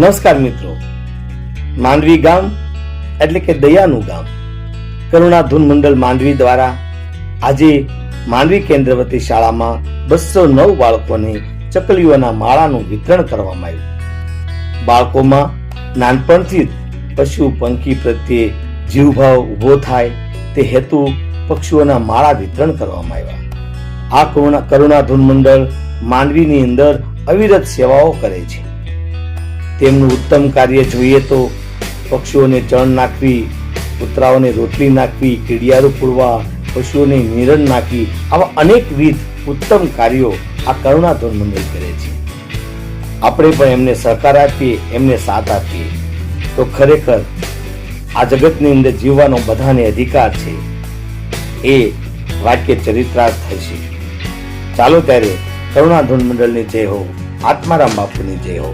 નમસ્કાર મિત્રો. માંડવી ગામ, એટલે કે દયાનું ગામ કરુણાધૂન મંડળ માંડવી દ્વારા આજે માંડવી કેન્દ્રવતી શાળામાં બસો નવ બાળકોને ચકલીઓના માળાનું વિતરણ કરવામાં આવ્યું. બાળકોમાં નાનપણથી જ પશુ પંખી પ્રત્યે જીવભાવ ઊભો થાય તે હેતુ પક્ષીઓના માળા વિતરણ કરવામાં આવ્યા. આ કરુણા કરુણાધૂન મંડળ માંડવીની અંદર અવિરત સેવાઓ કરે છે. તેમનું ઉત્તમ કાર્ય જોઈએ તો પક્ષીઓને ચણ નાખવી, કૂતરાઓને રોટલી નાખવી કીડિયારું પૂરવા પશુઓને નિરણ નાખવી, આવા અનેકવિધ ઉત્તમ કાર્યો આ કરુણાધોર મંડળ કરે છે. આપણે પણ એમને સહકાર આપીએ, એમને સાથ આપીએ. તો ખરેખર આ જગતની અંદર જીવવાનો બધાને અધિકાર છે. એ વાક્ય ચરિત્રાર્થ થશે ચાલો ત્યારે કરુણાધૂન મંડળની જય હો, આત્મારામ બાપુની જય હો.